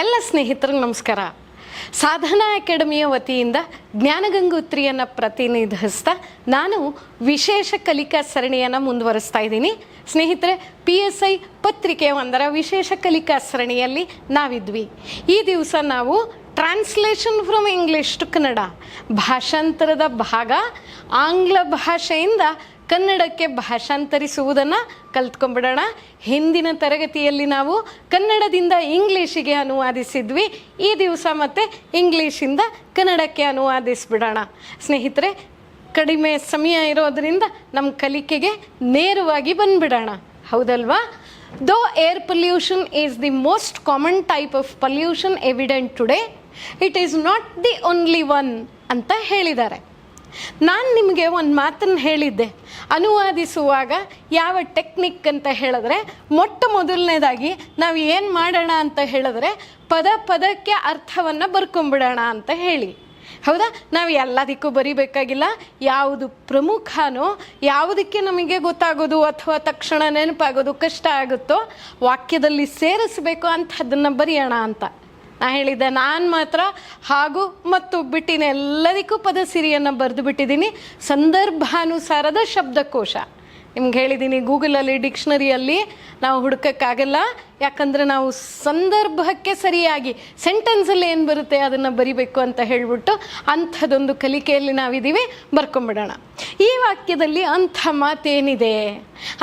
ಎಲ್ಲ ಸ್ನೇಹಿತರಿಗೆ ನಮಸ್ಕಾರ. ಸಾಧನಾ ಅಕಾಡೆಮಿಯ ವತಿಯಿಂದ ಜ್ಞಾನಗಂಗೋತ್ರಿಯನ್ನು ಪ್ರತಿನಿಧಿಸ್ತಾ ನಾನು ವಿಶೇಷ ಕಲಿಕಾ ಸರಣಿಯನ್ನು ಮುಂದುವರಿಸ್ತಾ ಇದ್ದೀನಿ. ಸ್ನೇಹಿತರೆ ಪಿ ಎಸ್ ಐ ಪತ್ರಿಕೆ ಒಂದರ ವಿಶೇಷ ಕಲಿಕಾ ಸರಣಿಯಲ್ಲಿ ನಾವಿದ್ವಿ. ಈ ದಿವಸ ನಾವು translation from English to Kannada ಭಾಷಾಂತರದ ಭಾಗ ಆಂಗ್ಲ ಭಾಷೆಯಿಂದ ಕನ್ನಡಕ್ಕೆ ಭಾಷಾಂತರಿಸುವುದನ್ನು ಕಲ್ತ್ಕೊಂಡ್ಬಿಡೋಣ. ಹಿಂದಿನ ತರಗತಿಯಲ್ಲಿ ನಾವು ಕನ್ನಡದಿಂದ ಇಂಗ್ಲೀಷಿಗೆ ಅನುವಾದಿಸಿದ್ವಿ. ಈ ದಿವಸ ಮತ್ತೆ ಇಂಗ್ಲೀಷಿಂದ ಕನ್ನಡಕ್ಕೆ ಅನುವಾದಿಸ್ಬಿಡೋಣ. ಸ್ನೇಹಿತರೆ, ಕಡಿಮೆ ಸಮಯ ಇರೋದರಿಂದ ನಮ್ಮ ಕಲಿಕೆಗೆ ನೇರವಾಗಿ ಬಂದ್ಬಿಡೋಣ. ಹೌದಲ್ವಾ? Though air pollution is the most common type of pollution evident today it is not the only one ಅಂತ ಹೇಳಿದ್ದಾರೆ. ನಾನು ನಿಮಗೆ ಒಂದು ಮಾತನ್ನು ಹೇಳಿದ್ದೆ. ಅನುವಾದಿಸುವಾಗ ಯಾವ ಟೆಕ್ನಿಕ್ ಅಂತ ಹೇಳಿದ್ರೆ, ಮೊಟ್ಟ ಮೊದಲನೇದಾಗಿ ನಾವು ಏನು ಮಾಡೋಣ ಅಂತ ಹೇಳಿದ್ರೆ, ಪದ ಪದಕ್ಕೆ ಅರ್ಥವನ್ನು ಬರ್ಕೊಂಬಿಡೋಣ ಅಂತ ಹೇಳಿ. ಹೌದಾ? ನಾವು ಎಲ್ಲದಕ್ಕೂ ಬರಿಬೇಕಾಗಿಲ್ಲ, ಯಾವುದು ಪ್ರಮುಖನೋ, ಯಾವುದಕ್ಕೆ ನಮಗೆ ಗೊತ್ತಾಗೋದು ಅಥವಾ ತಕ್ಷಣ ನೆನಪಾಗೋದು ಕಷ್ಟ ಆಗುತ್ತೋ, ವಾಕ್ಯದಲ್ಲಿ ಸೇರಿಸಬೇಕು ಅಂಥದ್ದನ್ನು ಬರೆಯೋಣ ಅಂತ. ನಾ ಹೇಳಿದ್ದೆ ನಾನು ಮಾತ್ರ ಹಾಗೂ ಮತ್ತು ಬಿಟ್ಟಿನ ಎಲ್ಲದಕ್ಕೂ ಪದ ಸಿರಿಯನ್ನು ಬರೆದು ಬಿಟ್ಟಿದ್ದೀನಿ. ಸಂದರ್ಭಾನುಸಾರದ ಶಬ್ದಕೋಶ. ನಿಮ್ಗೆ ಹೇಳಿದ್ದೀನಿ ಗೂಗಲಲ್ಲಿ, ಡಿಕ್ಷನರಿಯಲ್ಲಿ ನಾವು ಹುಡುಕಕ್ಕಾಗಲ್ಲ. ಯಾಕಂದರೆ ನಾವು ಸಂದರ್ಭಕ್ಕೆ ಸರಿಯಾಗಿ, ಸೆಂಟೆನ್ಸಲ್ಲಿ ಏನು ಬರುತ್ತೆ ಅದನ್ನು ಬರಿಬೇಕು ಅಂತ ಹೇಳಿಬಿಟ್ಟು ಅಂಥದ್ದೊಂದು ಕಲಿಕೆಯಲ್ಲಿ ನಾವಿದ್ದೀವಿ. ಬರ್ಕೊಂಬಿಡೋಣ. ಈ ವಾಕ್ಯದಲ್ಲಿ ಅಂಥ ಮಾತೇನಿದೆ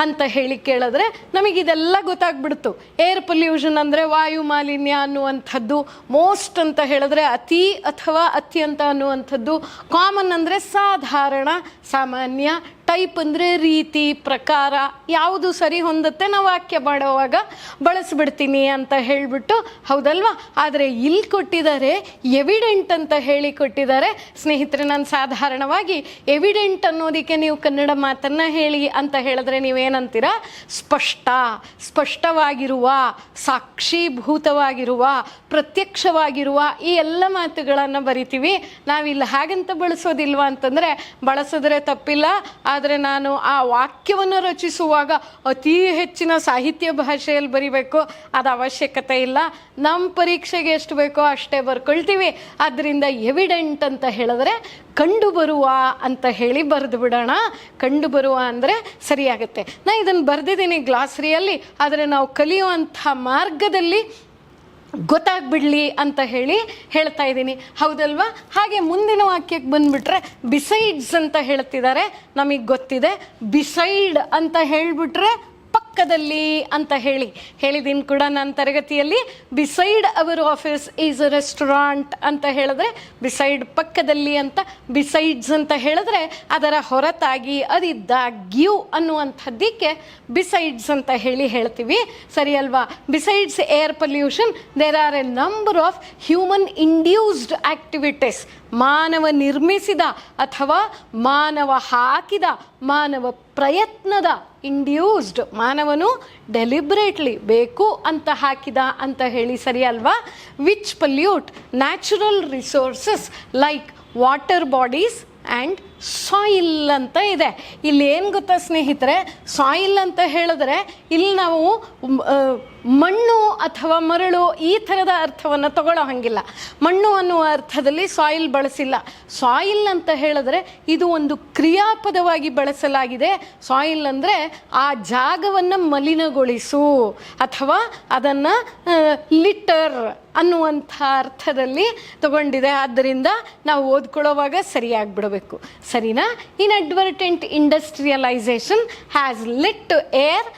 ಅಂತ ಹೇಳಿ ಕೇಳಿದ್ರೆ ನಮಗಿದೆಲ್ಲ ಗೊತ್ತಾಗ್ಬಿಡ್ತು. ಏರ್ ಪೊಲ್ಯೂಷನ್ ಅಂದರೆ ವಾಯು ಮಾಲಿನ್ಯ ಅನ್ನುವಂಥದ್ದು. ಮೋಸ್ಟ್ ಅಂತ ಹೇಳಿದ್ರೆ ಅತಿ ಅಥವಾ ಅತ್ಯಂತ ಅನ್ನುವಂಥದ್ದು. ಕಾಮನ್ ಅಂದರೆ ಸಾಧಾರಣ, ಸಾಮಾನ್ಯ ಟೈಪ್ ಅಂದರೆ ರೀತಿ, ಪ್ರಕಾರ ಯಾವುದು ಸರಿ ಹೊಂದುತ್ತೆ ನಾವು ವಾಕ್ಯ ಮಾಡುವಾಗ ಬಳಸ್ಬಿಡ್ತೀನಿ ಅಂತ ಹೇಳಿಬಿಟ್ಟು ಹೌದಲ್ವಾ? ಆದರೆ ಇಲ್ಲಿ ಕೊಟ್ಟಿದ್ದಾರೆ ಎವಿಡೆಂಟ್ ಅಂತ ಹೇಳಿ ಕೊಟ್ಟಿದ್ದಾರೆ. ಸ್ನೇಹಿತರೆ, ನಾನು ಸಾಧಾರಣವಾಗಿ ಎವಿಡೆಂಟ್ ಅನ್ನೋದಕ್ಕೆ ನೀವು ಕನ್ನಡ ಮಾತನ್ನು ಹೇಳಿ ಅಂತ ಹೇಳಿದ್ರೆ ನೀವೇನಂತೀರ? ಸ್ಪಷ್ಟ, ಸ್ಪಷ್ಟವಾಗಿರುವ, ಸಾಕ್ಷೀಭೂತವಾಗಿರುವ, ಪ್ರತ್ಯಕ್ಷವಾಗಿರುವ ಈ ಎಲ್ಲ ಮಾತುಗಳನ್ನು ಬರಿತೀವಿ. ನಾವಿಲ್ಲಿ ಹಾಗಂತ ಬಳಸೋದಿಲ್ವಾ ಅಂತಂದರೆ, ಬಳಸಿದ್ರೆ ತಪ್ಪಿಲ್ಲ ಆದರೆ ನಾನು ಆ ವಾಕ್ಯವನ್ನು ರಚಿಸುವಾಗ ಅತಿ ಹೆಚ್ಚಿನ ಸಾಹಿತ್ಯ ಭಾಷೆಯಲ್ಲಿ ಬರಿಬೇಕು. ಅದು ಅವಶ್ಯಕತೆ ಇಲ್ಲ. ನಮ್ಮ ಪರೀಕ್ಷೆಗೆ ಎಷ್ಟು ಬೇಕೋ ಅಷ್ಟೇ ಬರ್ಕೊಳ್ತೀವಿ. ಅದರಿಂದ ಎವಿಡೆಂಟ್ ಅಂತ ಹೇಳಿದ್ರೆ ಕಂಡುಬರುವ ಅಂತ ಹೇಳಿ ಬರೆದು ಬಿಡೋಣ. ಕಂಡುಬರುವ ಅಂದರೆ ಸರಿಯಾಗುತ್ತೆ. ನಾನು ಇದನ್ನು ಬರೆದಿದ್ದೀನಿ ಗ್ಲಾಸ್ರಿಯಲ್ಲಿ. ಆದರೆ ನಾವು ಕಲಿಯುವಂಥ ಮಾರ್ಗದಲ್ಲಿ ಗೊತ್ತಾಗ್ಬಿಡ್ಲಿ ಅಂತ ಹೇಳಿ ಹೇಳ್ತಾ ಇದ್ದೀನಿ. ಹೌದಲ್ವಾ? ಹಾಗೆ ಮುಂದಿನ ವಾಕ್ಯಕ್ಕೆ ಬಂದುಬಿಟ್ರೆ ಬಿಸೈಡ್ಸ್ ಅಂತ ಹೇಳ್ತಿದ್ದಾರೆ. ನಮಗೆ ಗೊತ್ತಿದೆ. ಬಿಸೈಡ್ ಅಂತ ಹೇಳಿಬಿಟ್ರೆ ಪಕ್ಕದಲ್ಲಿ ಅಂತ ಹೇಳಿ ಹೇಳಿದ್ದೀನಿ ಕೂಡ ನನ್ನ ತರಗತಿಯಲ್ಲಿ. Beside our office is a restaurant ಅಂತ ಹೇಳಿದ್ರೆ ಬಿಸೈಡ್ ಪಕ್ಕದಲ್ಲಿ ಅಂತ ಬಿಸೈಡ್ಸ್ ಅಂತ ಹೇಳಿದ್ರೆ, ಅದರ ಹೊರತಾಗಿ ಅದಿದ್ದಾಗ್ಯೂ ಅನ್ನುವಂಥದ್ದಕ್ಕೆ ಬಿಸೈಡ್ಸ್ ಅಂತ ಹೇಳಿ ಹೇಳ್ತೀವಿ. ಸರಿ ಅಲ್ವಾ? Besides air pollution there are a number of human induced activities ಮಾನವ ನಿರ್ಮಿಸಿದ ಅಥವಾ ಮಾನವ ಹಾಕಿದ ಮಾನವ ಪ್ರಯತ್ನದ ಇಂಡ್ಯೂಸ್ಡ್ ಮಾನವನು ಡೆಲಿಬ್ರೇಟ್ಲಿ ಬೇಕು ಅಂತ ಹಾಕಿದ ಅಂತ ಹೇಳಿ ಸರಿ ಅಲ್ವಾ? Which pollute natural resources like water bodies and soil ಅಂತ ಇದೆ. ಇಲ್ಲಿ ಏನು ಗೊತ್ತಾ ಸ್ನೇಹಿತರೆ? ಸಾಯಿಲ್ ಅಂತ ಹೇಳಿದ್ರೆ ಇಲ್ಲಿ ನಾವು ಮಣ್ಣು ಅಥವಾ ಮರಳು ಈ ಥರದ ಅರ್ಥವನ್ನು ತಗೊಳ್ಳೋ ಹಾಗಿಲ್ಲ. ಮಣ್ಣು ಅನ್ನುವ ಅರ್ಥದಲ್ಲಿ ಸಾಯಿಲ್ ಬಳಸಿಲ್ಲ. ಸಾಯಿಲ್ ಅಂತ ಹೇಳಿದ್ರೆ ಇದು ಒಂದು ಕ್ರಿಯಾಪದವಾಗಿ ಬಳಸಲಾಗಿದೆ. ಸಾಯಿಲ್ ಅಂದರೆ ಆ ಜಾಗವನ್ನು ಮಲಿನಗೊಳಿಸು ಅಥವಾ ಅದನ್ನು ಲಿಟರ್ ಅನ್ನುವಂಥ ಅರ್ಥದಲ್ಲಿ ತಗೊಂಡಿದೆ. ಆದ್ದರಿಂದ ನಾವು ಓದ್ಕೊಳ್ಳೋವಾಗ ಸರಿಯಾಗಿ ಸರಿನಾ? Inadvertent industrialisation has led air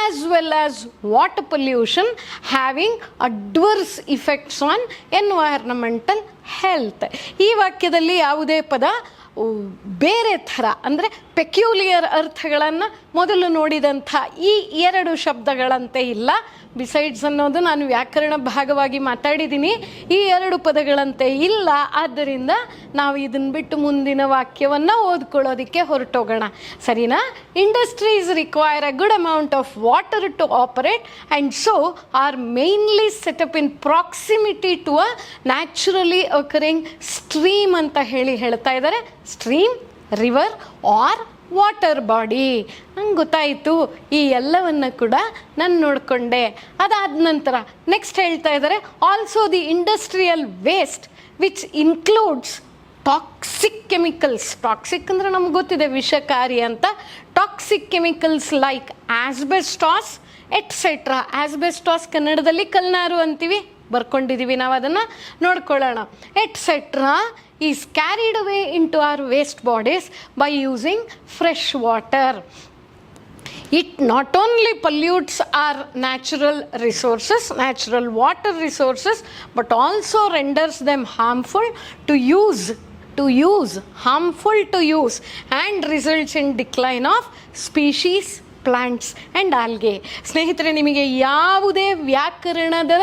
as well as water pollution having adverse effects on environmental health ಈ ವಾಕ್ಯದಲ್ಲಿ ಯಾವುದೇ ಪದ ಬೇರೆ ಥರ, ಅಂದರೆ ಪೆಕ್ಯೂಲಿಯರ್ ಅರ್ಥಗಳನ್ನು ಮೊದಲು ನೋಡಿದಂಥ ಈ ಎರಡು ಶಬ್ದಗಳಂತೆ ಇಲ್ಲ. ಬಿಸೈಡ್ಸ್ ಅನ್ನೋದು ನಾನು ವ್ಯಾಕರಣ ಭಾಗವಾಗಿ ಮಾತಾಡಿದ್ದೀನಿ. ಈ ಎರಡು ಪದಗಳಂತೆ ಇಲ್ಲ. ಆದ್ದರಿಂದ ನಾವು ಇದನ್ನು ಬಿಟ್ಟು ಮುಂದಿನ ವಾಕ್ಯವನ್ನು ಓದ್ಕೊಳ್ಳೋದಕ್ಕೆ ಹೊರಟೋಗೋಣ. ಸರಿನಾ? Industries require a good amount of water to operate and so are mainly set up in proximity to a naturally occurring stream ಅಂತ ಹೇಳಿ ಹೇಳ್ತಾ ಇದ್ದಾರೆ. Stream river or water body ನಂಗೆ ಗೊತ್ತಾಯಿತು, ಈ ಎಲ್ಲವನ್ನು ಕೂಡ ನಾನು ನೋಡಿಕೊಂಡೆ. ಅದಾದ ನಂತರ ನೆಕ್ಸ್ಟ್ ಹೇಳ್ತಾ ಇದ್ದಾರೆ also the industrial waste which includes toxic chemicals toxic ಅಂದರೆ ನಮ್ಗೆ ಗೊತ್ತಿದೆ ವಿಷಕಾರಿ ಅಂತ. Toxic chemicals like asbestos etcetera asbestos ಕನ್ನಡದಲ್ಲಿ ಕಲ್ನಾರು ಅಂತೀವಿ. ಬರ್ಕೊಂಡಿದ್ದೀವಿ ನಾವು ಅದನ್ನು. ನೋಡ್ಕೊಳ್ಳೋಣ. Etcetera is carried away into our waste bodies by using fresh water. It not only pollutes our natural resources, natural water resources, but also renders them harmful to use to use, harmful to use, and results in decline of species plants and algae. ಸ್ನೇಹಿತರೆ, ನಿಮಗೆ ಯಾವುದೇ ವ್ಯಾಕರಣದ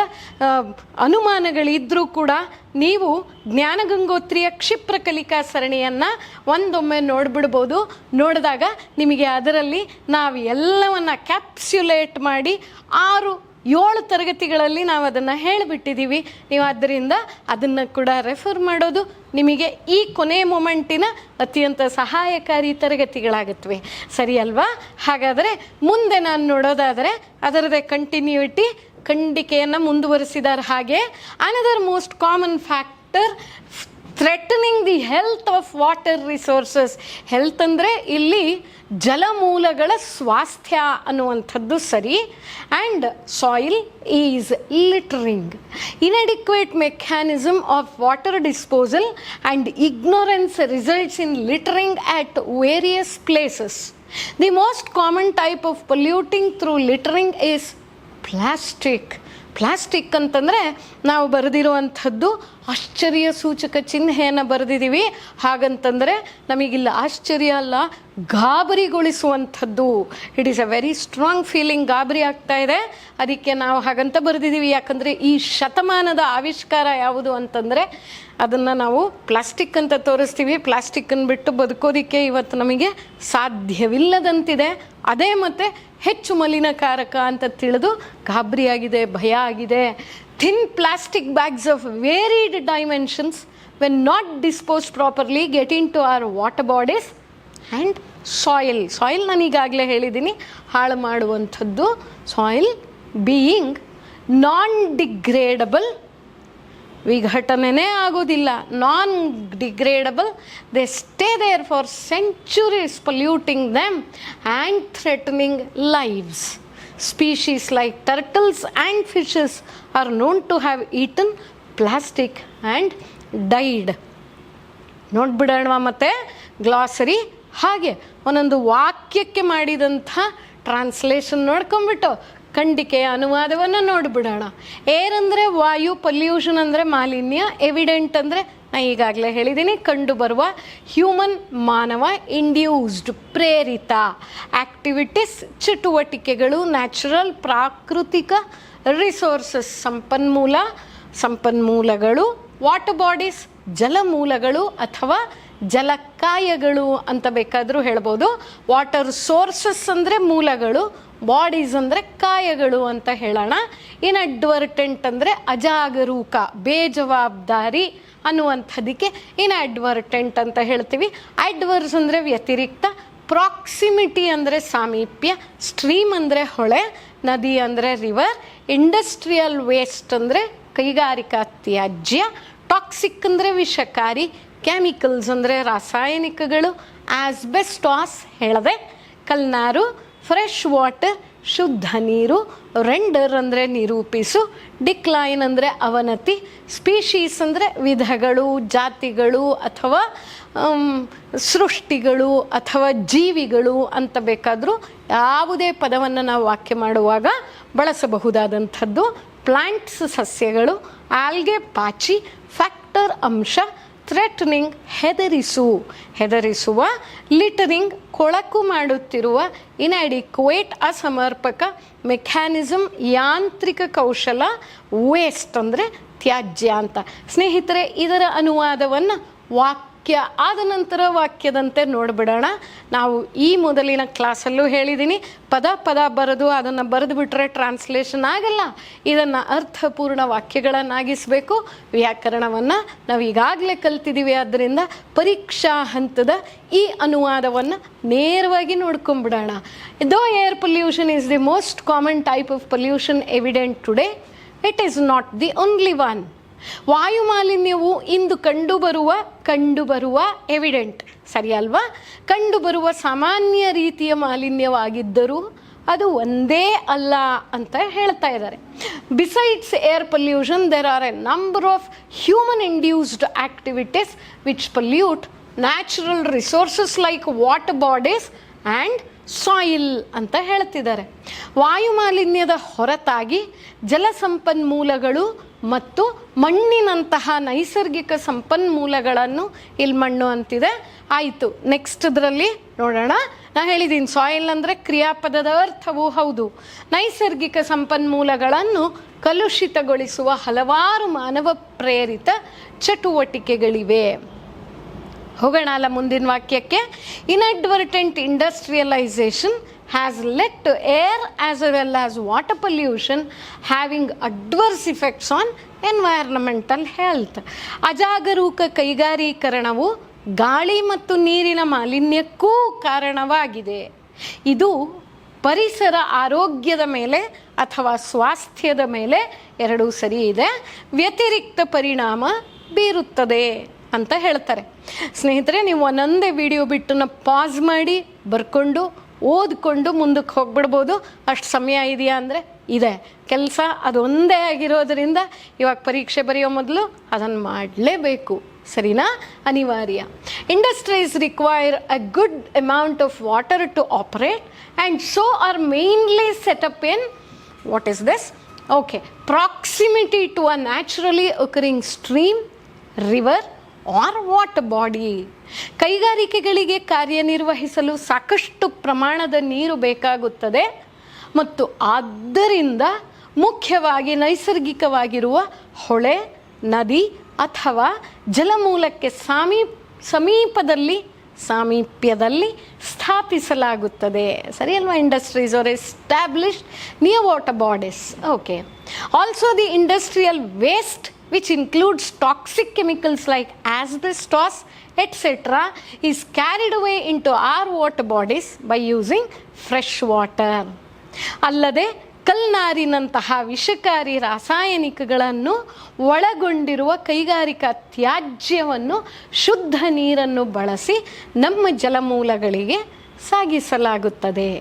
ಅನುಮಾನಗಳಿದ್ದರೂ ಕೂಡ ನೀವು ಜ್ಞಾನಗಂಗೋತ್ರಿಯ ಕ್ಷಿಪ್ರ ಕಲಿಕಾ ಸರಣಿಯನ್ನು ಒಂದೊಮ್ಮೆ ನೋಡಿಬಿಡ್ಬೋದು. ನೋಡಿದಾಗ ನಿಮಗೆ ಅದರಲ್ಲಿ ನಾವು ಎಲ್ಲವನ್ನು ಕ್ಯಾಪ್ಸ್ಯುಲೇಟ್ ಮಾಡಿ ಆರು ಏಳು ತರಗತಿಗಳಲ್ಲಿ ನಾವು ಅದನ್ನು ಹೇಳಿಬಿಟ್ಟಿದ್ದೀವಿ ನೀವು ಆದ್ದರಿಂದ ಅದನ್ನು ಕೂಡ ರೆಫರ್ ಮಾಡೋದು ನಿಮಗೆ ಈ ಕೊನೆ ಮೊಮೆಂಟಿನ ಅತ್ಯಂತ ಸಹಾಯಕಾರಿ ತರಗತಿಗಳಾಗುತ್ತವೆ. ಸರಿ ಅಲ್ವಾ? ಹಾಗಾದರೆ ಮುಂದೆ ನಾನು ನೋಡೋದಾದರೆ ಅದರದೇ ಕಂಟಿನ್ಯೂಟಿ ಖಂಡಿಕೆಯನ್ನು ಮುಂದುವರಿಸಿದ್ದಾರೆ ಹಾಗೆ. Another most common factor threatening the health of water resources health ಅಂದರೆ ಇಲ್ಲಿ ಜಲಮೂಲಗಳ ಸ್ವಾಸ್ಥ್ಯ ಅನ್ನುವಂಥದ್ದು ಸರಿ. And soil is littering inadequate mechanism of water disposal and ignorance results in littering at various places the most common type of polluting through littering is plastic plastic ಅಂತಂದರೆ ನಾವು ಬರೆದಿರುವಂಥದ್ದು ಆಶ್ಚರ್ಯ ಸೂಚಕ ಚಿಹ್ನೆಯನ್ನು ಬರೆದಿದ್ದೀವಿ. ಹಾಗಂತಂದರೆ ನಮಗಿಲ್ಲ ಆಶ್ಚರ್ಯ ಅಲ್ಲ, ಗಾಬರಿಗೊಳಿಸುವಂಥದ್ದು. It is a very strong feeling ಗಾಬರಿ ಆಗ್ತಾ ಇದೆ. ಅದಕ್ಕೆ ನಾವು ಹಾಗಂತ ಬರೆದಿದ್ದೀವಿ. ಯಾಕಂದರೆ ಈ ಶತಮಾನದ ಆವಿಷ್ಕಾರ ಯಾವುದು ಅಂತಂದರೆ ಅದನ್ನು ನಾವು ಪ್ಲಾಸ್ಟಿಕ್ ಅಂತ ತೋರಿಸ್ತೀವಿ. ಪ್ಲಾಸ್ಟಿಕ್ಕನ್ನು ಬಿಟ್ಟು ಬದುಕೋದಕ್ಕೆ ಇವತ್ತು ನಮಗೆ ಸಾಧ್ಯವಿಲ್ಲದಂತಿದೆ. ಅದೇ ಮತ್ತೆ ಹೆಚ್ಚು ಮಲಿನಕಾರಕ ಅಂತ ತಿಳಿದು ಗಾಬರಿಯಾಗಿದೆ ಭಯ ಆಗಿದೆ. Thin plastic bags of varied dimensions when not dispose properly get into our water bodies and soil soil ನಾನು ಈಗಾಗಲೇ ಹೇಳಿದ್ದೀನಿ. ಹಾಳು ಮಾಡುವಂಥದ್ದು ಸಾಯಿಲ್ ಬೀಯಿಂಗ್ ನಾನ್ ಡಿಗ್ರೇಡಬಲ್ ವಿಘಟನೆನೇ ಆಗೋದಿಲ್ಲ. Non degradable they stay there for centuries polluting them and threatening lives species like turtles and fishes are known to have eaten plastic and died ನೋಡ್ಬಿಡೋಣ ಮತ್ತೆ? Glossary ಹಾಗೆ. ಒಂದೊಂದು ವಾಕ್ಯಕ್ಕೆ ಮಾಡಿದಂಥ ಟ್ರಾನ್ಸ್ಲೇಷನ್ ನೋಡ್ಕೊಂಬಿಟ್ಟು ಖಂಡಿಕೆಯ ಅನುವಾದವನ್ನು ನೋಡಿಬಿಡೋಣ. ಏರ್ ಅಂದರೆ ವಾಯು pollution ಅಂದರೆ ಮಾಲಿನ್ಯ ಎವಿಡೆಂಟ್ ಅಂದರೆ ನಾ ಈಗಾಗಲೇ ಹೇಳಿದ್ದೀನಿ ಕಂಡುಬರುವ ಹ್ಯೂಮನ್ ಮಾನವ ಇಂಡ್ಯೂಸ್ಡ್ ಪ್ರೇರಿತ ಆಕ್ಟಿವಿಟೀಸ್ ಚಟುವಟಿಕೆಗಳು ನ್ಯಾಚುರಲ್ ಪ್ರಾಕೃತಿಕ ರಿಸೋರ್ಸಸ್ ಸಂಪನ್ಮೂಲ, ಸಂಪನ್ಮೂಲಗಳು ವಾಟರ್ ಬಾಡೀಸ್ ಜಲಮೂಲಗಳು ಅಥವಾ ಜಲಕಾಯಗಳು ಅಂತ ಬೇಕಾದರೂ ಹೇಳ್ಬೋದು. ವಾಟರ್ ಸೋರ್ಸಸ್ ಅಂದರೆ ಮೂಲಗಳು ಬಾಡೀಸ್ ಅಂದರೆ ಕಾಯಗಳು ಅಂತ ಹೇಳೋಣ. ಇನ್ಅಡ್ವರ್ಟೆಂಟ್ ಅಂದರೆ ಅಜಾಗರೂಕ, ಬೇಜವಾಬ್ದಾರಿ ಅನ್ನುವಂಥದ್ದಕ್ಕೆ ಇನ್ಅಡ್ವರ್ಟೆಂಟ್ ಅಂತ ಹೇಳ್ತೀವಿ. ಅಡ್ವರ್ಸ್ ಅಂದರೆ ವ್ಯತಿರಿಕ್ತ, ಪ್ರಾಕ್ಸಿಮಿಟಿ ಅಂದರೆ ಸಾಮೀಪ್ಯ, ಸ್ಟ್ರೀಮ್ ಅಂದರೆ ಹೊಳೆ, ನದಿ ಅಂದರೆ ರಿವರ್, ಇಂಡಸ್ಟ್ರಿಯಲ್ ವೇಸ್ಟ್ ಅಂದರೆ ಕೈಗಾರಿಕಾ ತ್ಯಾಜ್ಯ, ಟಾಕ್ಸಿಕ್ ಅಂದರೆ ವಿಷಕಾರಿ, ಕೆಮಿಕಲ್ಸ್ ಅಂದರೆ ರಾಸಾಯನಿಕಗಳು, ಆಸ್ಬೆಸ್ಟಾಸ್ ಹೇಳದೆ, ಕಲ್ನಾರು ಫ್ರೆಶ್ ವಾಟರ್, ಶುದ್ಧ ನೀರು, ರೆಂಡರ್ ಅಂದರೆ ನಿರೂಪಿಸು, ಡಿಕ್ಲೈನ್ ಅಂದರೆ ಅವನತಿ, ಸ್ಪೀಶೀಸ್ ಅಂದರೆ ವಿಧಗಳು, ಜಾತಿಗಳು ಅಥವಾ ಸೃಷ್ಟಿಗಳು ಅಥವಾ ಜೀವಿಗಳು ಅಂತ ಬೇಕಾದರೂ ಯಾವುದೇ ಪದವನ್ನು ನಾವು ವಾಕ್ಯ ಮಾಡುವಾಗ ಬಳಸಬಹುದಾದಂಥದ್ದು. ಪ್ಲ್ಯಾಂಟ್ಸ್ ಸಸ್ಯಗಳು, ಆಲ್ಗೆ, ಪಾಚಿ, ಫ್ಯಾಕ್ಟರ್, ಅಂಶ ಥ್ರೆಟ್ನಿಂಗ್ ಹೆದರಿಸು. ಹೆದರಿಸುವ ಲಿಟರಿಂಗ್ ಕೊಳಕು ಮಾಡುತ್ತಿರುವ ಇನ್ಆಡಿಕ್ವೇಟ್ ಅಸಮರ್ಪಕ ಮೆಕ್ಯಾನಿಸಮ್ ಯಾಂತ್ರಿಕ ಕೌಶಲ, ವೇಸ್ಟ್ ಅಂದರೆ ತ್ಯಾಜ್ಯ ಅಂತ. ಸ್ನೇಹಿತರೆ, ಇದರ ಅನುವಾದವನ್ನು ವಾಕ್ಯ ವಾಕ್ಯ ಆದ ನಂತರ ವಾಕ್ಯದಂತೆ ನೋಡಿಬಿಡೋಣ. ನಾವು ಈ ಮೊದಲಿನ ಕ್ಲಾಸಲ್ಲೂ ಹೇಳಿದ್ದೀನಿ ಪದ ಪದ ಬರೆದು ಅದನ್ನು ಬರೆದು ಬಿಟ್ಟರೆ ಟ್ರಾನ್ಸ್ಲೇಷನ್ ಆಗಲ್ಲ. ಇದನ್ನು ಅರ್ಥಪೂರ್ಣ ವಾಕ್ಯಗಳನ್ನಾಗಿಸಬೇಕು. ವ್ಯಾಕರಣವನ್ನು ನಾವು ಈಗಾಗಲೇ ಕಲ್ತಿದ್ದೀವಿ ಆದ್ದರಿಂದ ಪರೀಕ್ಷಾ ಹಂತದ ಈ ಅನುವಾದವನ್ನು ನೇರವಾಗಿ ನೋಡ್ಕೊಂಬಿಡೋಣ. Though air pollution is the most common type of pollution evident today it is not the only one ವಾಯು ಮಾಲಿನ್ಯವು ಇಂದು ಕಂಡುಬರುವ ಕಂಡುಬರುವ ಎವಿಡೆಂಟ್ ಸರಿ ಅಲ್ವಾ ಕಂಡುಬರುವ ಸಾಮಾನ್ಯ ರೀತಿಯ ಮಾಲಿನ್ಯವಾಗಿದ್ದರೂ ಅದು ಒಂದೇ ಅಲ್ಲ ಅಂತ ಹೇಳ್ತಾ ಇದ್ದಾರೆ. Besides air pollution there are a number of human induced activities which pollute natural resources like water bodies and soil ಅಂತ ಹೇಳ್ತಿದ್ದಾರೆ. ವಾಯು ಮಾಲಿನ್ಯದ ಹೊರತಾಗಿ ಜಲಸಂಪನ್ಮೂಲಗಳು ಮತ್ತು ಮಣ್ಣಿನಂತಹ ನೈಸರ್ಗಿಕ ಸಂಪನ್ಮೂಲಗಳನ್ನು ಇಲ್ಲಿ ಮಣ್ಣು ಅಂತಿದೆ. ಆಯಿತು ನೆಕ್ಸ್ಟ್ ಇದರಲ್ಲಿ ನೋಡೋಣ. ನಾ ಹೇಳಿದ್ದೀನಿ ಸಾಯಿಲ್ ಅಂದರೆ ಕ್ರಿಯಾಪದದ ಅರ್ಥವೂ ಹೌದು. ನೈಸರ್ಗಿಕ ಸಂಪನ್ಮೂಲಗಳನ್ನು ಕಲುಷಿತಗೊಳಿಸುವ ಹಲವಾರು ಮಾನವ ಪ್ರೇರಿತ ಚಟುವಟಿಕೆಗಳಿವೆ. ಹೋಗೋಣ ಅಲ್ಲ ಮುಂದಿನ ವಾಕ್ಯಕ್ಕೆ. Inadvertent industrialisation has led to air as well as water pollution having adverse effects on environmental health ಅಜಾಗರೂಕ ಕೈಗಾರೀಕರಣವು ಗಾಳಿ ಮತ್ತು ನೀರಿನ ಮಾಲಿನ್ಯಕ್ಕೂ ಕಾರಣವಾಗಿದೆ. ಇದು ಪರಿಸರ ಆರೋಗ್ಯದ ಮೇಲೆ ಅಥವಾ ಸ್ವಾಸ್ಥ್ಯದ ಮೇಲೆ ಎರಡೂ ಸರಿ ಇದೆ. ವ್ಯತಿರಿಕ್ತ ಪರಿಣಾಮ ಬೀರುತ್ತದೆ. ಅಂತ ಹೇಳ್ತಾರೆ. ಸ್ನೇಹಿತರೆ, ನೀವು ಒಂದೊಂದೇ ವಿಡಿಯೋ ಬಿಟ್ಟು ಪಾಸ್ ಮಾಡಿ, ಬರ್ಕೊಂಡು, ಓದ್ಕೊಂಡು ಮುಂದಕ್ಕೆ ಹೋಗ್ಬಿಡ್ಬೋದು. ಅಷ್ಟು ಸಮಯ ಇದೆಯಾ ಅಂದರೆ ಇದೆ. ಕೆಲಸ ಅದೊಂದೇ ಆಗಿರೋದರಿಂದ ಇವಾಗ ಪರೀಕ್ಷೆ ಬರೆಯೋ ಮೊದಲು ಅದನ್ನು ಮಾಡಲೇಬೇಕು. ಸರಿನಾ? ಅನಿವಾರ್ಯ. Industries require a good amount of water to operate and so are mainly set up in what is this okay proximity to a naturally occurring stream river or water body ಕೈಗಾರಿಕೆಗಳಿಗೆ ಕಾರ್ಯನಿರ್ವಹಿಸಲು ಸಾಕಷ್ಟು ಪ್ರಮಾಣದ ನೀರು ಬೇಕಾಗುತ್ತದೆ ಮತ್ತು ಆದ್ದರಿಂದ ಮುಖ್ಯವಾಗಿ ನೈಸರ್ಗಿಕವಾಗಿರುವ ಹೊಳೆ, ನದಿ ಅಥವಾ ಜಲಮೂಲಕ್ಕೆ ಸಾಮೀ, ಸಮೀಪದಲ್ಲಿ, ಸಾಮೀಪ್ಯದಲ್ಲಿ ಸ್ಥಾಪಿಸಲಾಗುತ್ತದೆ. ಸರಿ ಅಲ್ವಾ, industries are established near water bodies okay also the industrial waste which includes toxic chemicals like asbestos, etc., is carried away into our water bodies by using fresh water. ಅಲ್ಲದೆ ಕಲ್ನಾರಿನಂತಹ ವಿಷಕಾರಿ ರಾಸಾಯನಿಕಗಳನ್ನು ಒಳಗೊಂಡಿರುವ ಕೈಗಾರಿಕಾ ತ್ಯಾಜ್ಯವನ್ನು ಶುದ್ಧ ನೀರನ್ನು ಬಳಸಿ ನಮ್ಮ ಜಲಮೂಲಗಳಿಗೆ ಸಾಗಿಸಲಾಗುತ್ತದೆ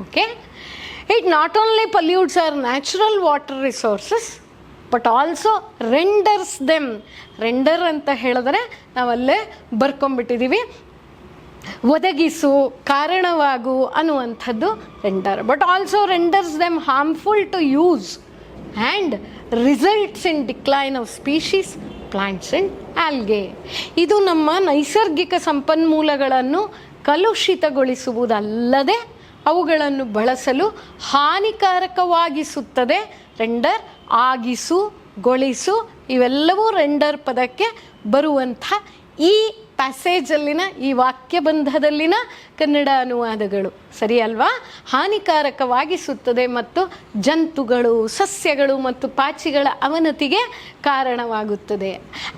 okay it not only pollutes our natural water resources but also renders them render ಅಂತ ಹೇಳಿದ್ರೆ ನಾವಲ್ಲೇ ಬರ್ಕೊಂಬಿಟ್ಟಿದ್ದೀವಿ ಒದಗಿಸು, ಕಾರಣವಾಗು ಅನ್ನುವಂಥದ್ದು render but also renders them harmful to use and results in decline of species plants and algae ಇದು ನಮ್ಮ ನೈಸರ್ಗಿಕ ಸಂಪನ್ಮೂಲಗಳನ್ನು ಕಲುಷಿತಗೊಳಿಸುವುದಲ್ಲದೆ ಅವುಗಳನ್ನು ಬಳಸಲು ಹಾನಿಕಾರಕವಾಗಿಸುತ್ತದೆ. ರೆಂಡರ್ ಆಗಿಸು, ಗೊಳಿಸು, ಇವೆಲ್ಲವೂ ರೆಂಡರ್ ಪದಕ್ಕೆ ಬರುವಂಥ ಈ ಪ್ಯಾಸೇಜಲ್ಲಿನ ಈ ವಾಕ್ಯಬಂಧದಲ್ಲಿನ ಕನ್ನಡ ಅನುವಾದಗಳು. ಸರಿ ಅಲ್ವಾ? ಹಾನಿಕಾರಕವಾಗಿಸುತ್ತದೆ ಮತ್ತು ಜಂತುಗಳು, ಸಸ್ಯಗಳು ಮತ್ತು ಪಾಚಿಗಳ ಅವನತಿಗೆ ಕಾರಣವಾಗುತ್ತದೆ.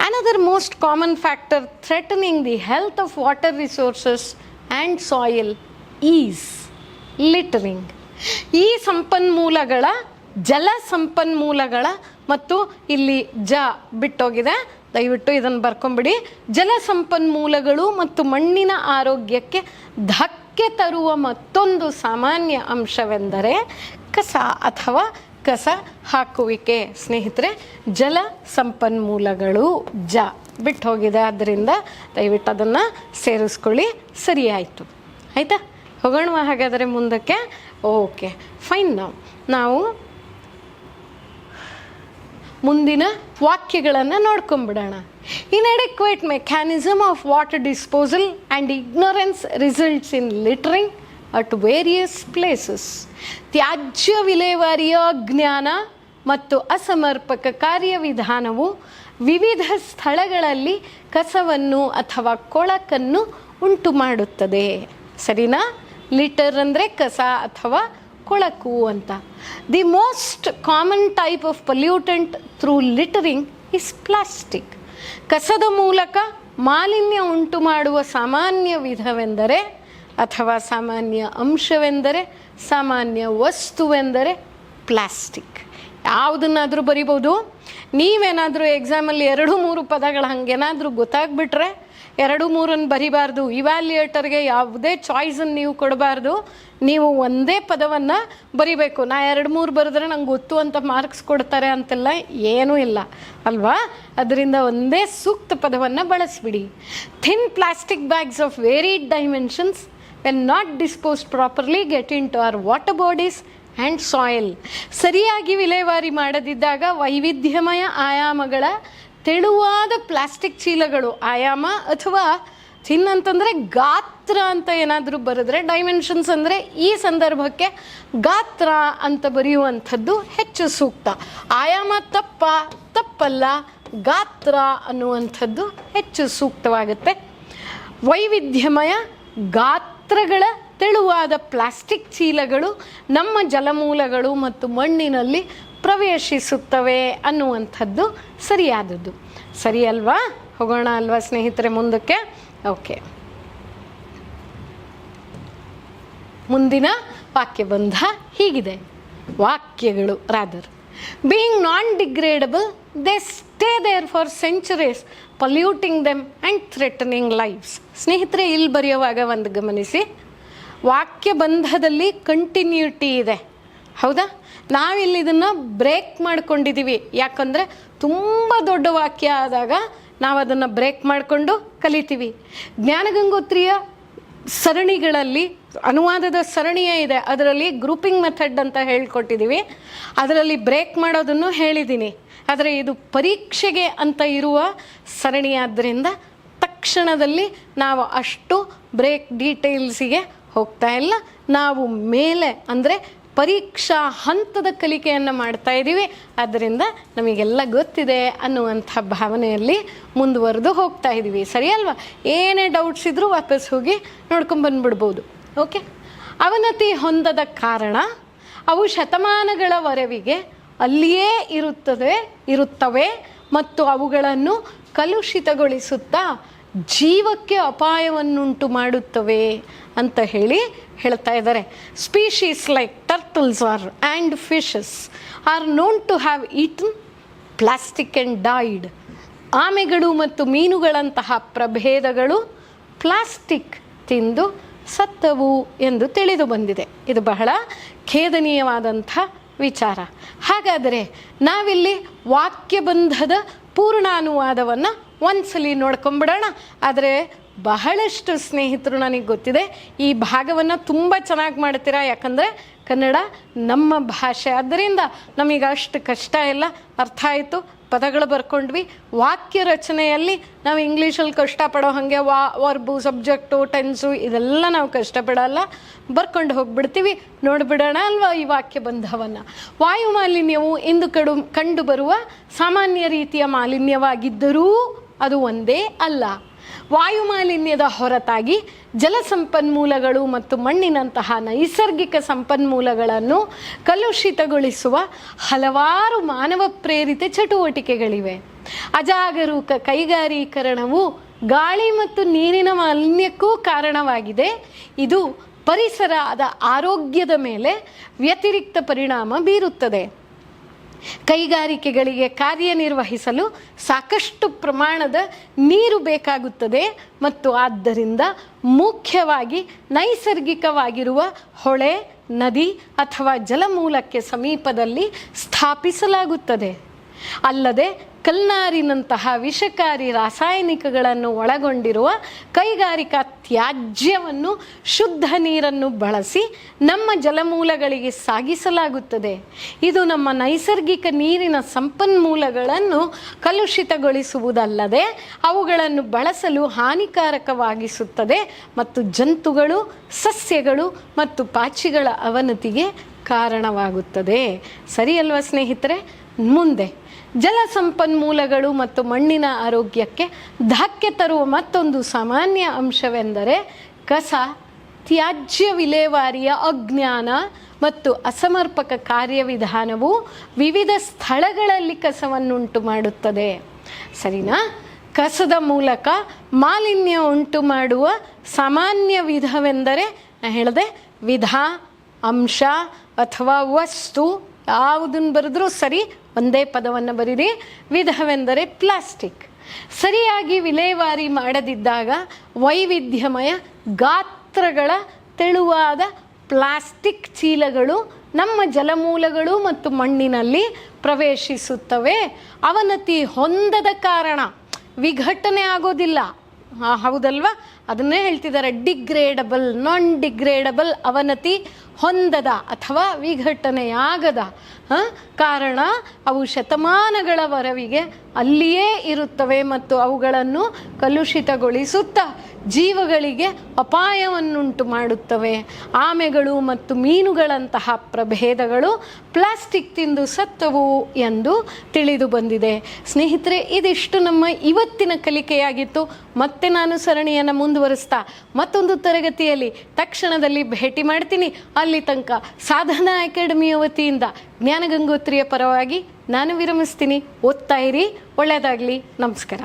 Another most common factor threatening the health of water resources and soil is littering ಈ ಸಂಪನ್ಮೂಲಗಳ ಜಲ ಸಂಪನ್ಮೂಲಗಳ ಮತ್ತು ಇಲ್ಲಿ ಜ ಬಿಟ್ಟೋಗಿದೆ. ದಯವಿಟ್ಟು ಇದನ್ನು ಬರ್ಕೊಂಬಿಡಿ. ಜಲ ಸಂಪನ್ಮೂಲಗಳು ಮತ್ತು ಮಣ್ಣಿನ ಆರೋಗ್ಯಕ್ಕೆ ಧಕ್ಕೆ ತರುವ ಮತ್ತೊಂದು ಸಾಮಾನ್ಯ ಅಂಶವೆಂದರೆ ಕಸ ಅಥವಾ ಕಸ ಹಾಕುವಿಕೆ. ಸ್ನೇಹಿತರೆ, ಜಲ ಸಂಪನ್ಮೂಲಗಳು ಜ ಬಿಟ್ಟು ಹೋಗಿದೆ ಆದ್ದರಿಂದ ದಯವಿಟ್ಟು ಅದನ್ನು ಸೇರಿಸ್ಕೊಳ್ಳಿ. ಸರಿ ಆಯಿತು? ಆಯಿತಾ ಹೋಗೋಣ ಹಾಗಾದರೆ ಮುಂದಕ್ಕೆ. ಓಕೆ. ಫೈನ್ ನಾವು ನಾವು ಮುಂದಿನ ವಾಕ್ಯಗಳನ್ನು ನೋಡ್ಕೊಂಬಿಡೋಣ. Inadequate mechanism of water disposal and ignorance results in littering at various places ತ್ಯಾಜ್ಯ ವಿಲೇವಾರಿಯ ಜ್ಞಾನ ಮತ್ತು ಅಸಮರ್ಪಕ ಕಾರ್ಯವಿಧಾನವು ವಿವಿಧ ಸ್ಥಳಗಳಲ್ಲಿ ಕಸವನ್ನು ಅಥವಾ ಕೊಳಕನ್ನು ಉಂಟು ಮಾಡುತ್ತದೆ ಸರಿನಾ? ಲಿಟರ್ ಅಂದರೆ ಕಸ ಅಥವಾ ಕೊಳಕು ಅಂತ. The most common type of pollutant through littering is plastic ಕಸದ ಮೂಲಕ ಮಾಲಿನ್ಯ ಉಂಟು ಮಾಡುವ ಸಾಮಾನ್ಯ ವಿಧವೆಂದರೆ ಅಥವಾ ಸಾಮಾನ್ಯ ಅಂಶವೆಂದರೆ ಸಾಮಾನ್ಯ ವಸ್ತುವೆಂದರೆ ಪ್ಲಾಸ್ಟಿಕ್. ಯಾವುದನ್ನಾದರೂ ಬರಿಬೋದು. ನೀವೇನಾದರೂ ಎಕ್ಸಾಮಲ್ಲಿ ಎರಡು ಮೂರು ಪದಗಳು ಹಂಗೇನಾದರೂ ಗೊತ್ತಾಗ್ಬಿಟ್ರೆ ಎರಡು ಮೂರನ್ನು ಬರಿಬಾರ್ದು. ಇವ್ಯಾಲ್ಯೂಯೇಟರ್ಗೆ ಯಾವುದೇ ಚಾಯ್ಸನ್ನು ನೀವು ಕೊಡಬಾರ್ದು. ನೀವು ಒಂದೇ ಪದವನ್ನು ಬರಿಬೇಕು. ನಾ ಎರಡು ಮೂರು ಬರೆದ್ರೆ ನಂಗೆ ಗೊತ್ತು ಅಂತ ಮಾರ್ಕ್ಸ್ ಕೊಡ್ತಾರೆ ಅಂತೆಲ್ಲ ಏನೂ ಇಲ್ಲ. ಅಲ್ವಾ? ಅದರಿಂದ ಒಂದೇ ಸೂಕ್ತ ಪದವನ್ನು ಬಳಸಿಬಿಡಿ. Thin plastic bags of varied dimensions when not disposed properly get into our water bodies and soil ಸರಿಯಾಗಿ ವಿಲೇವಾರಿ ಮಾಡದಿದ್ದಾಗ ವೈವಿಧ್ಯಮಯ ಆಯಾಮಗಳ ತೆಳುವಾದ ಪ್ಲಾಸ್ಟಿಕ್ ಚೀಲಗಳು, ಆಯಾಮ ಅಥವಾ ಥಿನ್ ಅಂತಂದರೆ ಗಾತ್ರ ಅಂತ ಏನಾದರೂ ಬರೆದ್ರೆ ಡೈಮೆನ್ಷನ್ಸ್ ಅಂದರೆ ಈ ಸಂದರ್ಭಕ್ಕೆ ಗಾತ್ರ ಅಂತ ಬರೆಯುವಂಥದ್ದು ಹೆಚ್ಚು ಸೂಕ್ತ. ಆಯಾಮ ತಪ್ಪ, ತಪ್ಪಲ್ಲ, ಗಾತ್ರ ಅನ್ನುವಂಥದ್ದು ಹೆಚ್ಚು ಸೂಕ್ತವಾಗುತ್ತೆ. ವೈವಿಧ್ಯಮಯ ಗಾತ್ರಗಳ ತೆಳುವಾದ ಪ್ಲಾಸ್ಟಿಕ್ ಚೀಲಗಳು ನಮ್ಮ ಜಲಮೂಲಗಳು ಮತ್ತು ಮಣ್ಣಿನಲ್ಲಿ ಪ್ರವೇಶಿಸುತ್ತವೆ ಅನ್ನುವಂಥದ್ದು ಸರಿಯಾದದ್ದು. ಸರಿ ಅಲ್ವಾ? ಹೋಗೋಣ ಅಲ್ವಾ ಸ್ನೇಹಿತರೆ ಮುಂದಕ್ಕೆ? ಓಕೆ. ಮುಂದಿನ ವಾಕ್ಯಬಂಧ ಹೀಗಿದೆ. ವಾಕ್ಯಗಳು rather being non degradable they stay there for centuries polluting them and threatening lives ಸ್ನೇಹಿತರೆ, ಇಲ್ಲಿ ಬರೆಯುವಾಗ ಒಂದು ಗಮನಿಸಿ. ವಾಕ್ಯಬಂಧದಲ್ಲಿ ಕಂಟಿನ್ಯೂಟಿ ಇದೆ. ಹೌದಾ? ನಾವಿಲ್ಲಿ ಇದನ್ನು ಬ್ರೇಕ್ ಮಾಡ್ಕೊಂಡಿದ್ದೀವಿ ಯಾಕಂದರೆ ತುಂಬ ದೊಡ್ಡ ವಾಕ್ಯ ಆದಾಗ ನಾವು ಅದನ್ನು ಬ್ರೇಕ್ ಮಾಡಿಕೊಂಡು ಕಲಿತೀವಿ. ಜ್ಞಾನಗಂಗೋತ್ರಿಯ ಸರಣಿಗಳಲ್ಲಿ ಅನುವಾದದ ಸರಣಿಯೇ ಇದೆ. ಅದರಲ್ಲಿ ಗ್ರೂಪಿಂಗ್ ಮೆಥಡ್ ಅಂತ ಹೇಳ್ಕೊಟ್ಟಿದ್ದೀವಿ ಅದರಲ್ಲಿ ಬ್ರೇಕ್ ಮಾಡೋದನ್ನು ಹೇಳಿದ್ದೀನಿ ಆದರೆ ಇದು ಪರೀಕ್ಷೆಗೆ ಅಂತ ಇರುವ ಸರಣಿಯಾದ್ದರಿಂದ ತಕ್ಷಣದಲ್ಲಿ ನಾವು ಅಷ್ಟು ಬ್ರೇಕ್ ಡೀಟೇಲ್ಸಿಗೆ ಹೋಗ್ತಾ ಇಲ್ಲ. ನಾವು ಮೇಲೆ ಅಂದರೆ ಪರೀಕ್ಷಾ ಹಂತದ ಕಲಿಕೆಯನ್ನು ಮಾಡ್ತಾ ಇದ್ದೀವಿ ಆದ್ದರಿಂದ ನಮಗೆಲ್ಲ ಗೊತ್ತಿದೆ ಅನ್ನುವಂಥ ಭಾವನೆಯಲ್ಲಿ ಮುಂದುವರೆದು ಹೋಗ್ತಾ ಇದ್ದೀವಿ ಸರಿ ಅಲ್ವಾ? ಏನೇ ಡೌಟ್ಸ್ ಇದ್ದರೂ ವಾಪಸ್ ಹೋಗಿ ನೋಡ್ಕೊಂಬಂದ್ಬಿಡ್ಬೋದು ಓಕೆ ಅವನತಿ ಹೊಂದದ ಕಾರಣ ಅವು ಶತಮಾನಗಳವರೆವಿಗೆ ಅಲ್ಲಿಯೇ ಇರುತ್ತದೆ ಇರುತ್ತವೆ ಮತ್ತು ಅವುಗಳನ್ನು ಕಲುಷಿತಗೊಳಿಸುತ್ತಾ ಜೀವಕ್ಕೆ ಅಪಾಯವನ್ನುಂಟು ಮಾಡುತ್ತವೆ ಅಂತ ಹೇಳಿ ಹೇಳ್ತಾ ಇದ್ದಾರೆ. Species like turtles or and fishes are known to have eaten plastic and died ಆಮೆಗಳು ಮತ್ತು ಮೀನುಗಳಂತಹ ಪ್ರಭೇದಗಳು ಪ್ಲಾಸ್ಟಿಕ್ ತಿಂದು ಸತ್ತವು ಎಂದು ತಿಳಿದು ಬಂದಿದೆ. ಇದು ಬಹಳ ಖೇದನೀಯವಾದಂಥ ವಿಚಾರ. ಹಾಗಾದರೆ ನಾವಿಲ್ಲಿ ವಾಕ್ಯಬಂಧದ ಪೂರ್ಣಾನುವಾದವನ್ನು ಒಂದ್ಸಲಿ ನೋಡ್ಕೊಂಬಿಡೋಣ. ಆದರೆ ಬಹಳಷ್ಟು ಸ್ನೇಹಿತರು ನನಗೆ ಗೊತ್ತಿದೆ, ಈ ಭಾಗವನ್ನು ತುಂಬ ಚೆನ್ನಾಗಿ ಮಾಡ್ತೀರಾ? ಯಾಕಂದರೆ ಕನ್ನಡ ನಮ್ಮ ಭಾಷೆ. ಆದ್ದರಿಂದ ನಮಗೆ ಅಷ್ಟು ಕಷ್ಟ ಇಲ್ಲ. ಅರ್ಥ ಆಯಿತು. ಪದಗಳು ಬರ್ಕೊಂಡ್ವಿ. ವಾಕ್ಯ ರಚನೆಯಲ್ಲಿ ನಾವು ಇಂಗ್ಲೀಷಲ್ಲಿ ಕಷ್ಟಪಡೋ ಹಾಗೆ ವಾ, ವರ್ಬು, ಸಬ್ಜೆಕ್ಟು, ಟೆನ್ಸು ಇದೆಲ್ಲ ನಾವು ಕಷ್ಟಪಡಲ್ಲ. ಬರ್ಕೊಂಡು ಹೋಗ್ಬಿಡ್ತೀವಿ. ನೋಡಿಬಿಡೋಣ ಅಲ್ವಾ ಈ ವಾಕ್ಯ ಬಂಧವನ್ನು. ವಾಯು ಮಾಲಿನ್ಯವು ಇಂದು ಕಡು ಕಂಡುಬರುವ ಸಾಮಾನ್ಯ ರೀತಿಯ ಮಾಲಿನ್ಯವಾಗಿದ್ದರೂ ಅದು ಒಂದೇ ಅಲ್ಲ. ವಾಯುಮಾಲಿನ್ಯದ ಹೊರತಾಗಿ ಜಲ ಸಂಪನ್ಮೂಲಗಳು ಮತ್ತು ಮಣ್ಣಿನಂತಹ ನೈಸರ್ಗಿಕ ಸಂಪನ್ಮೂಲಗಳನ್ನು ಕಲುಷಿತಗೊಳಿಸುವ ಹಲವಾರು ಮಾನವ ಪ್ರೇರಿತ ಚಟುವಟಿಕೆಗಳಿವೆ. ಅಜಾಗರೂಕ ಕೈಗಾರೀಕರಣವು ಗಾಳಿ ಮತ್ತು ನೀರಿನ ಮಾಲಿನ್ಯಕ್ಕೂ ಕಾರಣವಾಗಿದೆ. ಇದು ಪರಿಸರದ ಆರೋಗ್ಯದ ಮೇಲೆ ವ್ಯತಿರಿಕ್ತ ಪರಿಣಾಮ ಬೀರುತ್ತದೆ. ಕೈಗಾರಿಕೆಗಳಿಗೆ ಕಾರ್ಯನಿರ್ವಹಿಸಲು ಸಾಕಷ್ಟು ಪ್ರಮಾಣದ ನೀರು ಬೇಕಾಗುತ್ತದೆ ಮತ್ತು ಆದ್ದರಿಂದ ಮುಖ್ಯವಾಗಿ ನೈಸರ್ಗಿಕವಾಗಿರುವ ಹೊಳೆ, ನದಿ ಅಥವಾ ಜಲಮೂಲಕ್ಕೆ ಸಮೀಪದಲ್ಲಿ ಸ್ಥಾಪಿಸಲಾಗುತ್ತದೆ. ಅಲ್ಲದೆ ಕಲ್ನಾರಿನಂತಹ ವಿಷಕಾರಿ ರಾಸಾಯನಿಕಗಳನ್ನು ಒಳಗೊಂಡಿರುವ ಕೈಗಾರಿಕಾ ತ್ಯಾಜ್ಯವನ್ನು ಶುದ್ಧ ನೀರನ್ನು ಬಳಸಿ ನಮ್ಮ ಜಲಮೂಲಗಳಿಗೆ ಸಾಗಿಸಲಾಗುತ್ತದೆ. ಇದು ನಮ್ಮ ನೈಸರ್ಗಿಕ ನೀರಿನ ಸಂಪನ್ಮೂಲಗಳನ್ನು ಕಲುಷಿತಗೊಳಿಸುವುದಲ್ಲದೆ ಅವುಗಳನ್ನು ಬಳಸಲು ಹಾನಿಕಾರಕವಾಗಿಸುತ್ತದೆ ಮತ್ತು ಜಂತುಗಳು, ಸಸ್ಯಗಳು ಮತ್ತು ಪಾಚಿಗಳ ಅವನತಿಗೆ ಕಾರಣವಾಗುತ್ತದೆ. ಸರಿ ಸ್ನೇಹಿತರೆ? ಮುಂದೆ. ಜಲ ಸಂಪನ್ಮೂಲಗಳು ಮತ್ತು ಮಣ್ಣಿನ ಆರೋಗ್ಯಕ್ಕೆ ಧಕ್ಕೆ ತರುವ ಮತ್ತೊಂದು ಸಾಮಾನ್ಯ ಅಂಶವೆಂದರೆ ಕಸ, ತ್ಯಾಜ್ಯ ವಿಲೇವಾರಿಯ ಅಜ್ಞಾನ ಮತ್ತು ಅಸಮರ್ಪಕ ಕಾರ್ಯವಿಧಾನವು ವಿವಿಧ ಸ್ಥಳಗಳಲ್ಲಿ ಕಸವನ್ನುಂಟು ಮಾಡುತ್ತದೆ. ಸರಿನಾ? ಕಸದ ಮೂಲಕ ಮಾಲಿನ್ಯ ಉಂಟು ಮಾಡುವ ಸಾಮಾನ್ಯ ವಿಧವೆಂದರೆ ಹೇಳಿದೆ ವಿಧ, ಅಂಶ ಅಥವಾ ವಸ್ತು ಯಾವುದನ್ನು ಬರೆದ್ರೂ ಸರಿ ಒಂದೇ ಪದವನ್ನು ಬರೀರಿ. ವಿಧವೆಂದರೆ ಪ್ಲಾಸ್ಟಿಕ್. ಸರಿಯಾಗಿ ವಿಲೇವಾರಿ ಮಾಡದಿದ್ದಾಗ ವೈವಿಧ್ಯಮಯ ಗಾತ್ರಗಳ ತೆಳುವಾದ ಪ್ಲಾಸ್ಟಿಕ್ ಚೀಲಗಳು ನಮ್ಮ ಜಲಮೂಲಗಳು ಮತ್ತು ಮಣ್ಣಿನಲ್ಲಿ ಪ್ರವೇಶಿಸುತ್ತವೆ. ಅವನತಿ ಹೊಂದದ ಕಾರಣ ವಿಘಟನೆ ಆಗೋದಿಲ್ಲ. ಹೌದಲ್ವಾ? ಅದನ್ನೇ ಹೇಳ್ತಿದ್ದಾರೆ, ಡಿಗ್ರೇಡಬಲ್ ನಾನ್ ಡಿಗ್ರೇಡಬಲ್ ಅವನತಿ ಹೊಂದದ ಅಥವಾ ವಿಘಟನೆಯಾಗದ. ಕಾರಣ, ಅವು ಶತಮಾನಗಳವರೆವಿಗೆ ಅಲ್ಲಿಯೇ ಇರುತ್ತವೆ ಮತ್ತು ಅವುಗಳನ್ನು ಕಲುಷಿತಗೊಳಿಸುತ್ತಾ ಜೀವಗಳಿಗೆ ಅಪಾಯವನ್ನುಂಟು ಮಾಡುತ್ತವೆ. ಆಮೆಗಳು ಮತ್ತು ಮೀನುಗಳಂತಹ ಪ್ರಭೇದಗಳು ಪ್ಲಾಸ್ಟಿಕ್ ತಿಂದು ಸತ್ತವು ಎಂದು ತಿಳಿದು ಬಂದಿದೆ. ಸ್ನೇಹಿತರೆ, ಇದಿಷ್ಟು ನಮ್ಮ ಇವತ್ತಿನ ಕಲಿಕೆಯಾಗಿತ್ತು. ಮತ್ತೆ ನಾನು ಸರಣಿಯನ್ನು ಮುಂದುವರಿಸ್ತಾ ಮತ್ತೊಂದು ತರಗತಿಯಲ್ಲಿ ತಕ್ಷಣದಲ್ಲಿ ಭೇಟಿ ಮಾಡ್ತೀನಿ. ಅಲ್ಲಿ ತನಕ ಸಾಧನಾ ಅಕಾಡೆಮಿಯ ವತಿಯಿಂದ ಜ್ಞಾನಗಂಗೋತ್ರಿಯ ಪರವಾಗಿ ನಾನು ವಿರಮಿಸ್ತೀನಿ. ಓದ್ತಾ ಇರಿ. ಒಳ್ಳೆಯದಾಗಲಿ. ನಮಸ್ಕಾರ.